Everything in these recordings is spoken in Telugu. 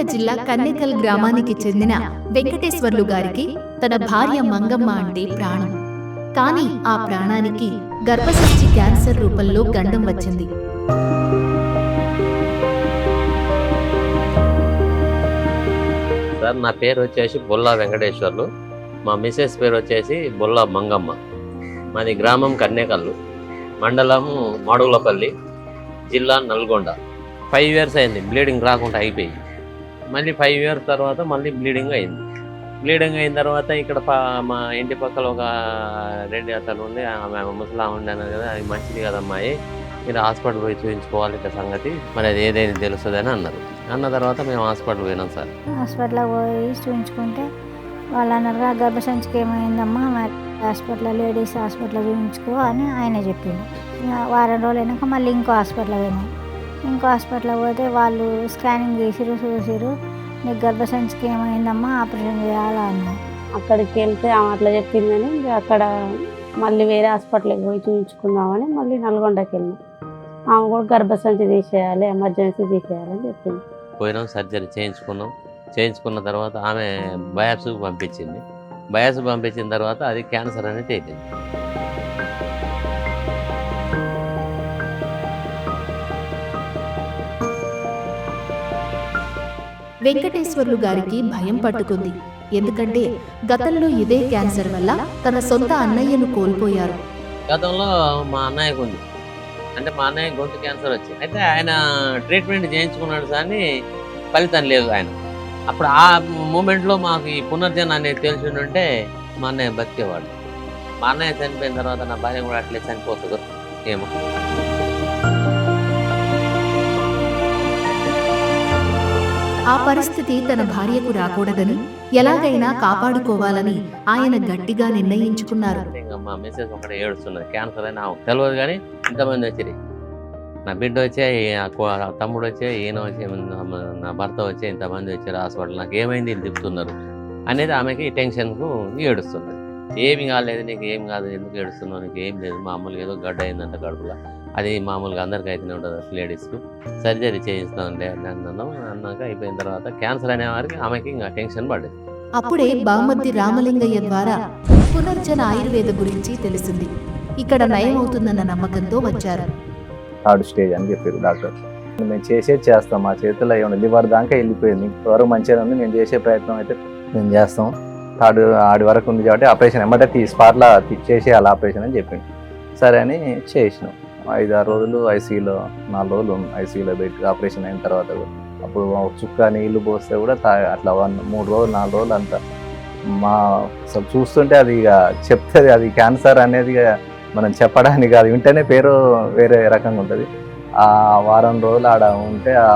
నల్గొండ జిల్లా కన్నెకల్ గ్రామానికి చెందిన వెంకటేశ్వర్లు గారికి తన భార్య మంగమ్మ అంటే ప్రాణం. కానీ ఆ ప్రాణానికి గర్భసంచి క్యాన్సర్ రూపంలో గండం వచ్చింది. సార్ నా పేరు వచ్చేసి బొల్లా వెంకటేశ్వర్లు. మా మిసెస్ పేరు వచ్చేసి బొల్లా మంగమ్మ. మాది గ్రామం కన్నేకల్లు. మండలము మాడుగులపల్లి జిల్లా నల్గొండ. ఫైవ్ ఇయర్స్ అయింది బ్లీడింగ్ రాకుండా అయిపోయి మళ్ళీ ఫైవ్ ఇయర్స్ తర్వాత మళ్ళీ బ్లీడింగ్ అయింది. బ్లీడింగ్ అయిన తర్వాత ఇక్కడ మా ఇంటి పక్కల ఒక రెడ్డి అతను ఉండి ఆమె ముసలా ఉండే కదా అది మంచిది కదమ్మాయి మీరు హాస్పిటల్ పోయి చూపించుకోవాలి ఇట్లా సంగతి. మరి అది ఏదైనా తెలుస్తుంది అని అన్నారు. అన్న తర్వాత మేము హాస్పిటల్ పోయినాం సార్. హాస్పిటల్కి పోయి చూపించుకుంటే వాళ్ళు అన్నారు "ఆ గర్భసంచికి ఏమైందమ్మా మరి హాస్పిటల్ లేడీస్ హాస్పిటల్ చూపించుకో అని ఆయన చెప్పిండు. ఇక వారం రోజులు అయినాక మళ్ళీ ఇంకో హాస్పిటల్ పోయినాం. ఇంకో హాస్పిటల్ పోతే వాళ్ళు స్కానింగ్ చేసిరు చూసిరు నీకు గర్భసంచికి ఏమైందమ్మా? ఆపరేషన్ చేయాలా అక్కడికి వెళ్తే ఆమె అట్లా చెప్పిందని ఇక అక్కడ మళ్ళీ వేరే హాస్పిటల్కి పోయి చూపించుకుందామని మళ్ళీ నల్గొండకి వెళ్ళినాం. ఆమె కూడా గర్భసంచి తీసేయాలి ఎమర్జెన్సీ తీసేయాలని చెప్పింది. పోయినాం సర్జరీ చేయించుకున్నాం. చేయించుకున్న తర్వాత ఆమె బయాప్సీకి పంపించింది. బయాప్సీ పంపించిన తర్వాత అది క్యాన్సర్ అని తేలింది. వెంకటేశ్వర్లు గారికి భయం పట్టుకుంది. ఎందుకంటే గతంలో ఇదే క్యాన్సర్ వల్ల తన సొంత అన్నయ్యను కోల్పోయారు. గతంలో మా అన్నయ్యకు ఉంది అంటే మా అన్నయ్య గొంతు క్యాన్సర్ వచ్చింది అయితే ఆయన ట్రీట్మెంట్ చేయించుకున్నాడు కానీ ఫలితం లేదు ఆయన. అప్పుడు ఆ మూమెంట్లో మాకు ఈ పునర్జన అనేది తెలిసి ఉంటే మా అన్నయ్య బతికేవాడు. మా అన్నయ్య చనిపోయిన తర్వాత నా భార్య కూడా అట్లే చనిపోతుంది. ఏమో. ఆ పరిస్థితి తన భార్యకు రాకూడదని ఎలాగైనా కాపాడుకోవాలని ఆయన గట్టిగా నిర్ణయించుకున్నారు. మా మిస్సెస్ ఒకటి ఏడుస్తున్నది. క్యాన్సర్ అని తెలియదు కానీ ఇంతమంది వచ్చిరి నా బిడ్డ వచ్చే తమ్ముడు వచ్చే ఈయన వచ్చే నా- భర్త వచ్చే ఇంతమంది వచ్చారు హాస్పిటల్. నాకు ఏమైంది తిప్పుతున్నారు అనేది ఆమెకి టెన్షన్కు ఏడుస్తుంది ఏమి కాలేదు నీకు ఏం కాదు ఎందుకు ఏడుస్తున్నావు నీకు ఏం లేదు. మామూలుగా ఏదో గడ్డ అయిందంట కడుపులో. అది మామూలుగా అందరికీ అయితేనే ఉంటుంది లేడీస్కు. సర్జరీ చేయిస్తామండి అని అన్నాను. అన్నాక అయిపోయిన తర్వాత క్యాన్సర్ అనే వారికి ఆమెకి ఇంకా టెన్షన్ పడ్డది. అప్పుడే బామర్ది రామలింగయ్య ద్వారా పునర్జన ఆయుర్వేద గురించి తెలిసింది. ఇక్కడ నయమవుతుందన్న నమ్మకంతో వచ్చారు. థర్డ్ స్టేజ్ అని చెప్పారు డాక్టర్. మేము చేసేది చేస్తాం మా చేతిలో ఏమన్నా లివర్ దాకా వెళ్ళిపోయింది. త్వరగా మంచిగా ఉంది. మేము చేసే ప్రయత్నం అయితే మేము చేస్తాం. థర్డ్ ఆడి వరకు ఉంది కాబట్టి ఆపరేషన్ ఎమ్మటే తీ స్పాట్లో చేసేయాలి ఆపరేషన్ అని చెప్పింది సరే అని చేసినాం. ఐదు ఆరు రోజులు ఐసీయూలో నాలుగు రోజులు ఐసీయూలో పెట్టి ఆపరేషన్ అయిన తర్వాత కూడా. అప్పుడు చుక్క నీళ్ళు పోస్తే కూడా తా అట్లా వన్ మూడు రోజులు నాలుగు రోజులు అంతా. మా అసలు చూస్తుంటే అది ఇక చెప్తుంది అది క్యాన్సర్ అనేది ఇక మనం చెప్పడానికి కాదు. వింటేనే పేరు వేరే రకంగా ఉంటుంది. ఆ వారం రోజులు ఆడ ఉంటే ఆ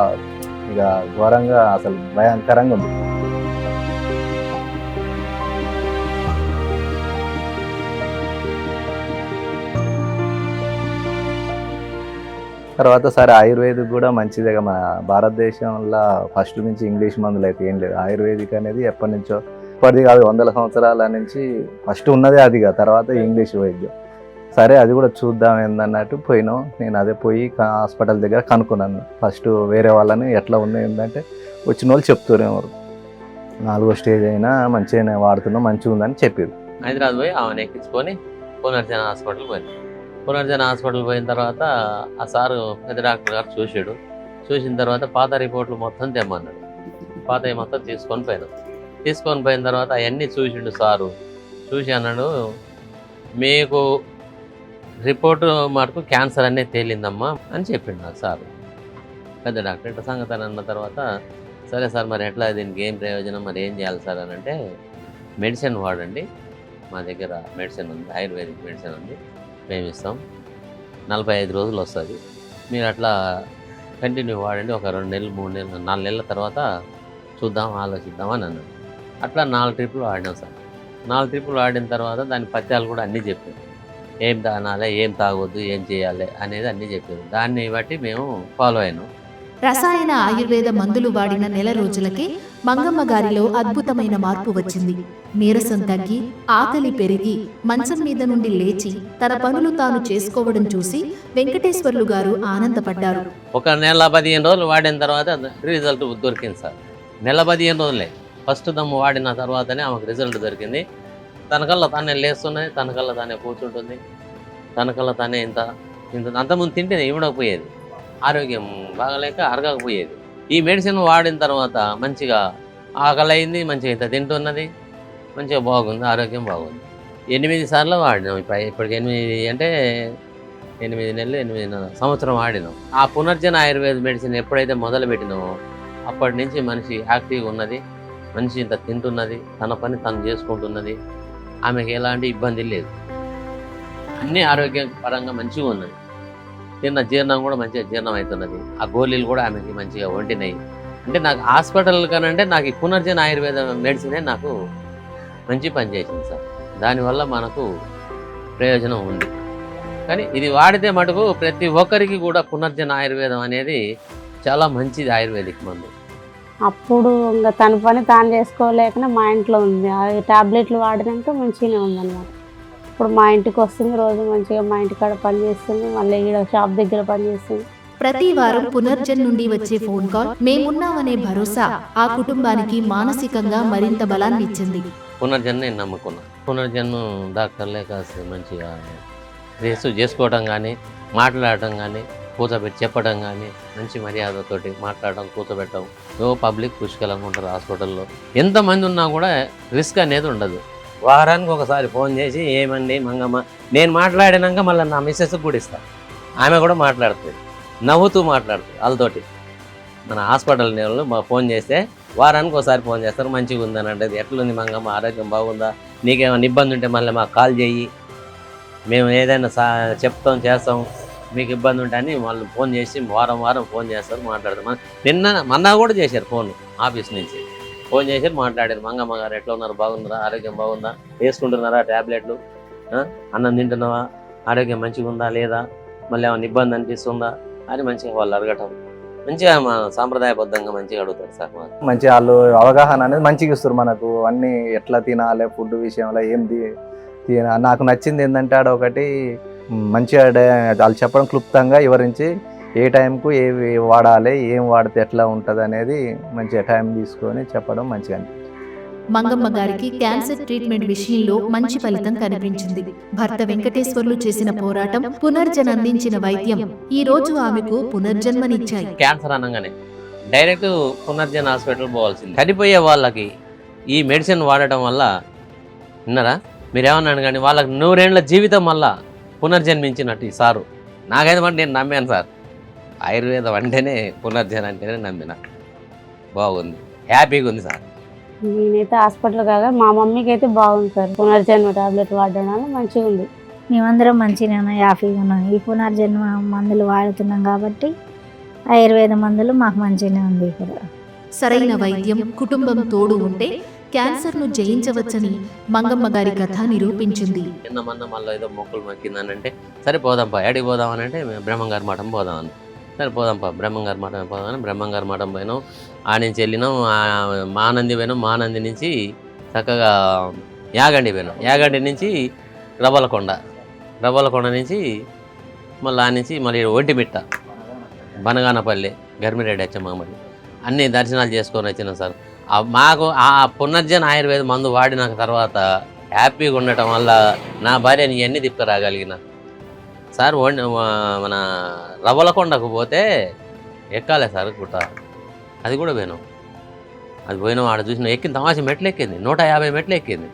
ఇక ఘోరంగా అసలు భయంకరంగా ఉంది. తర్వాత సరే ఆయుర్వేదిక్ కూడా మంచిదే కదా. మన భారతదేశంలో ఫస్ట్ నుంచి ఇంగ్లీష్ మందులు అయితే ఏం లేదు. ఆయుర్వేదిక్ అనేది ఎప్పటి నుంచో ఇప్పటిది కాదు వందల సంవత్సరాల నుంచి ఫస్ట్ ఉన్నదే అదిగా తర్వాత ఇంగ్లీష్ వైద్యం. సరే అది కూడా చూద్దాం ఏందన్నట్టు పోయినాం. నేను అదే పోయి హాస్పిటల్ దగ్గర కనుక్కున్నాను. ఫస్ట్ వేరే వాళ్ళని ఎట్లా ఉంది ఏంటంటే వచ్చిన వాళ్ళు చెప్తున్నారు నాలుగో స్టేజ్ అయినా మంచిగానే వాడుతున్నాం మంచిగా ఉందని చెప్పారు హైదరాబాద్ పోయి ఆమెను ఎక్కించుకొని పునర్జన హాస్పిటల్ పోయింది పునర్జన హాస్పిటల్ పోయిన తర్వాత ఆ సారు పెద్ద డాక్టర్ గారు చూశాడు. చూసిన తర్వాత పాత రిపోర్ట్లు మొత్తం తెమ్మన్నాడు. పాత మొత్తం తీసుకొని పోయినాం. తీసుకొని పోయిన తర్వాత అవన్నీ చూసిండు సారు. చూసి అన్నాడు మీకు రిపోర్టు మటుకు క్యాన్సర్ అనేది తేలిందమ్మా అని చెప్పిండు నాకు సారు. పెద్ద డాక్టర్ ఇట్లా సంగతి అన్న తర్వాత సరే సార్ మరి ఎట్లా? దీనికి ఏం ప్రయోజనం? మరి ఏం చేయాలి సార్? అని అంటే మెడిసిన్ వాడండి. మా దగ్గర మెడిసిన్ ఉంది ఆయుర్వేదిక్ మెడిసిన్ ఉంది. ప్రేమిస్తాం. నలభై ఐదు రోజులు వస్తుంది. మీరు అట్లా కంటిన్యూ వాడండి. ఒక రెండు నెలలు మూడు నెలలు నాలుగు నెలల తర్వాత చూద్దాం ఆలోచిద్దాం అని అన్నాను అట్లా నాలుగు ట్రిప్పులు ఆడినాం సార్. నాలుగు ట్రిప్పులు ఆడిన తర్వాత దాని పత్యాలు కూడా అన్నీ చెప్పారు. ఏం తానాలి ఏం తాగొద్దు ఏం చేయాలి అనేది అన్నీ చెప్పారు. దాన్ని బట్టి మేము ఫాలో అయినాం. రసాయన ఆయుర్వేద మందులు వాడిన నెల రోజులకే మంగమ్మ గారిలో అద్భుతమైన మార్పు వచ్చింది. నీరసం తగ్గి ఆకలి పెరిగి మంచం మీద నుండి లేచి తన పనులు తాను చేసుకోవడం చూసి వెంకటేశ్వర్లు గారు ఆనందపడ్డారు. ఒక నెల పదిహేను రోజులు వాడిన తర్వాత రిజల్ట్ దొరికింది సార్. నెల పదిహేను రోజులే. ఫస్ట్ దమ్ము వాడిన తర్వాతనే ఆమెకు రిజల్ట్ దొరికింది. తనకల్లా తానే లేస్తున్నది తనకల్లా తానే కూర్చుంటుంది తనకల్లా తానే ఇంత ఇంత అంతకుముందు తింటే ఇవ్వడకపోయేది ఆరోగ్యం బాగలేక అరగకపోయేది. ఈ మెడిసిన్ వాడిన తర్వాత మంచిగా ఆకలైంది మంచిగా ఇంత తింటున్నది మంచిగా బాగుంది ఆరోగ్యం బాగుంది. ఎనిమిది సార్లు వాడినాం ఇప్పుడు ఇప్పటికి ఎనిమిది అంటే ఎనిమిది నెలలు ఎనిమిది సంవత్సరం వాడినాం. ఆ పునర్జన ఆయుర్వేద మెడిసిన్ ఎప్పుడైతే మొదలు పెట్టినామో అప్పటి నుంచి మనిషి యాక్టివ్గా ఉన్నది మనిషి ఇంత తింటున్నది తన పని తను చేసుకుంటున్నది ఆమెకి ఎలాంటి ఇబ్బంది లేదు. అన్ని ఆరోగ్యపరంగా మంచిగా ఉన్నది. తిన్న జీర్ణం కూడా మంచిగా జీర్ణం అవుతున్నది. ఆ గోళీలు కూడా ఆమెకి మంచిగా వండినాయి అంటే నాకు హాస్పిటల్ కనంటే నాకు ఈ పునర్జన ఆయుర్వేద మెడిసినే నాకు మంచి పని చేసింది సార్. దానివల్ల మనకు ప్రయోజనం ఉంది. కానీ ఇది వాడితే మటుకు ప్రతి ఒక్కరికి కూడా పునర్జన ఆయుర్వేదం అనేది చాలా మంచిది ఆయుర్వేదిక్ మందు. అప్పుడు ఇంకా తన పని తాను చేసుకోలేకనే మా ఇంట్లో ఉంది. ఆ టాబ్లెట్లు వాడినాక మంచిగానే ఉందన్నమాట. ఇప్పుడు మా ఇంటికి వస్తుంది రోజు మంచిగా మా ఇంటికాడ పని చేస్తుంది మళ్ళీ ఈడ షాప్ దగ్గర పని చేస్తుంది. ప్రతి వారం పునర్జన్ నుండి వచ్చే ఫోన్ కాల్ మేమున్నామనే భరోసా ఆ కుటుంబానికి మానసికంగా మరింత బలాన్ని ఇచ్చింది. పునర్జన్ నేను నమ్ముకున్నా. పునర్జన్ను డాక్టర్లే కాస్త మంచిగా రిసీవ్ చేసుకోవడం కానీ మాట్లాడటం కానీ కూర్చోబెట్టి చెప్పడం కానీ మంచి మర్యాదతోటి మాట్లాడడం కూర్చోబెట్టడం ఓ పబ్లిక్ పుష్కలంగా ఉంటారు హాస్పిటల్లో. ఎంతమంది ఉన్నా కూడా రిస్క్ అనేది ఉండదు. వారానికి ఒకసారి ఫోన్ చేసి ఏమండి మంగమ్మ? నేను మాట్లాడినాక మళ్ళీ నా మిస్సెస్కి కూడా ఇస్తాను ఆమె కూడా మాట్లాడుతుంది. నవ్వుతూ మాట్లాడుతుంది వాళ్ళతోటి. మన హాస్పిటల్ వాళ్ళు మా ఫోన్ చేస్తే వారానికి ఒకసారి ఫోన్ చేస్తారు మంచిగా ఉందని అంటే ఎట్లుంది మంగమ్మ? ఆరోగ్యం బాగుందా? నీకేమైనా ఇబ్బంది ఉంటే మళ్ళీ మాకు కాల్ చేయి. మేము ఏదైనా సా చెప్తాం చేస్తాం. మీకు ఇబ్బంది ఉంటే అని వాళ్ళు ఫోన్ చేసి వారం వారం ఫోన్ చేస్తారు మాట్లాడతాం నిన్న మొన్న కూడా చేశారు ఫోన్ ఆఫీస్ నుంచి. ఫోన్ చేసి మాట్లాడారు. మంగమ్మ గారు ఎట్లా ఉన్నారు? బాగున్నారా? ఆరోగ్యం బాగుందా? వేసుకుంటున్నారా ట్యాబ్లెట్లు అన్నం తింటున్నావా? ఆరోగ్యం మంచిగా ఉందా? లేదా? మళ్ళీ ఏమైనా ఇబ్బంది అనిపిస్తుందా? అని మంచిగా వాళ్ళు అడగటం. మంచిగా మా సాంప్రదాయబద్ధంగా మంచిగా అడుగుతారు సార్ మాకు. మంచి వాళ్ళు అవగాహన అనేది మంచిగా ఇస్తారు మనకు. అన్ని ఎట్లా తినాలి ఫుడ్ విషయంలో ఏం తిన నాకు నచ్చింది ఏంటంటే ఆడ ఒకటి మంచిగా డే- వాళ్ళు చెప్పడం క్లుప్తంగా వివరించి ఏ టైంకు ఏవి వాడాలి ఏం వాడితే ఎట్లా ఉంటుంది అనేది మంచిగా టైం తీసుకొని చెప్పడం మంచిగా అనిపించింది. మంగమ్మ గారికి క్యాన్సర్ ట్రీట్మెంట్ విషయంలో మంచి ఫలితం కనిపించింది. భర్త వెంకటేశ్వర్లు చేసిన పోరాటం పునర్జన్ అందించిన వైద్యం. ఈ రోజు ఆమెకు పునర్జన్మనిచ్చాయి. క్యాన్సర్ అనగానే డైరెక్ట్ పునర్జన హాస్పిటల్ పోవాల్సింది. చనిపోయే వాళ్ళకి ఈ మెడిసిన్ వాడటం వల్ల విన్నారా? మీరేమన్నాను కానీ వాళ్ళకి నూరేళ్ళ జీవితం వల్ల పునర్జన్మించినట్టు ఈ సారు. నాకైతే మరి నేను నమ్మాను సార్. ఆయుర్వేదం అంటేనే పునర్జన అంటేనే నమ్మిన బాగుంది. హ్యాపీగా ఉంది సార్. నేనైతే హాస్పిటల్ కాగా మా మమ్మీకి అయితే బాగుంది సార్. పునర్జన్మ టాబ్లెట్ వాడడం వల్ల మంచిగా ఉంది. మేమందరం మంచిగా హ్యాపీగా ఉన్నాం. ఈ పునర్జన్మ మందులు వాడుతున్నాం కాబట్టి ఆయుర్వేద మందులు మాకు మంచిగానే ఉంది ఇక్కడ. సరైన వైద్యం కుటుంబం తోడు ఉంటే క్యాన్సర్ను జయించవచ్చని మంగమ్మ గారి కథ నిరూపించింది. నిన్న మొన్న మళ్ళీ ఏదో మొక్కులు మొక్కిందనంటే సరే పోదాంపా ఎడికి పోదాం అని అంటే మేము బ్రహ్మంగారి మఠం పోదాం అని సరే పోదాంపా బ్రహ్మంగారి మఠం పోదాం అని బ్రహ్మంగారి మఠం పోయినాం. ఆ నుంచి వెళ్ళినాం. మానంది పోయినాం. మానంది నుంచి చక్కగా యాగండి పోయినాం. యాగండి నుంచి రబలకొండ రబలకొండ నుంచి మళ్ళీ ఆ నుంచి మళ్ళీ ఒంటిమిట్ట బనగానపల్లి గర్మిరెడ్డి వచ్చామమ్మడి అన్ని దర్శనాలు చేసుకొని వచ్చినాం సార్. మాకు ఆ పునర్జన ఆయుర్వేద మందు వాడిన తర్వాత హ్యాపీగా ఉండటం వల్ల నా భార్య నీ అన్ని తిప్పరాగలిగిన. సార్ మన రవ్వలకొండకు పోతే ఎక్కాలే సార్ గుట్ట. అది కూడా పోయినాం. అది పోయినాం ఆడ చూసిన ఎక్కింది తమాష మెట్లు ఎక్కింది నూట యాభై మెట్లు ఎక్కింది.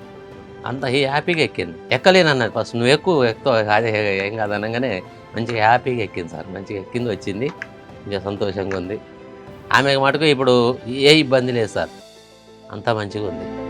అంత హీ హ్యాపీగా ఎక్కింది. ఎక్కలేనన్నది ఫస్ట్. నువ్వు ఎక్కువ ఎక్కువ అదే ఏం కాదనగానే మంచిగా హ్యాపీగా ఎక్కింది సార్. మంచిగా ఎక్కింది వచ్చింది. ఇంకా సంతోషంగా ఉంది. ఆమె మటుకు ఇప్పుడు ఏ ఇబ్బంది లేదు సార్. అంతా మంచిగా ఉంది.